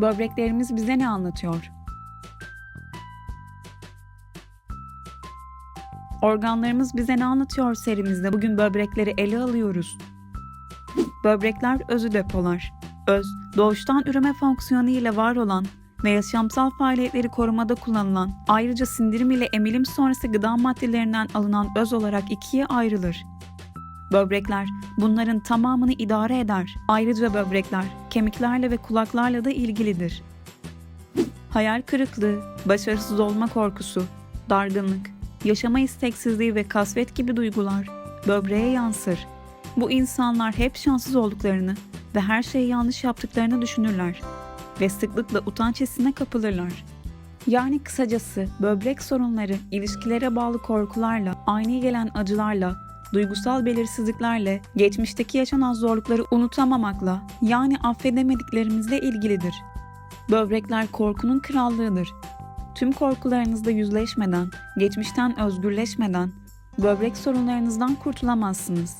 Böbreklerimiz bize ne anlatıyor? Organlarımız bize ne anlatıyor serimizde bugün böbrekleri ele alıyoruz. Böbrekler özü depolar. Öz, doğuştan üreme fonksiyonu ile var olan ve yaşamsal faaliyetleri korumada kullanılan, ayrıca sindirim ile emilim sonrası gıda maddelerinden alınan öz olarak ikiye ayrılır. Böbrekler bunların tamamını idare eder. Ayrıca böbrekler kemiklerle ve kulaklarla da ilgilidir. Hayal kırıklığı, başarısız olma korkusu, dargınlık, yaşama isteksizliği ve kasvet gibi duygular böbreğe yansır. Bu insanlar hep şanssız olduklarını ve her şeyi yanlış yaptıklarını düşünürler ve sıklıkla utanç hissine kapılırlar. Yani kısacası böbrek sorunları ilişkilere bağlı korkularla, ani gelen acılarla, duygusal belirsizliklerle, geçmişteki yaşanan zorlukları unutamamakla, yani affedemediklerimizle ilgilidir. Böbrekler korkunun krallığıdır. Tüm korkularınızla yüzleşmeden, geçmişten özgürleşmeden, böbrek sorunlarınızdan kurtulamazsınız.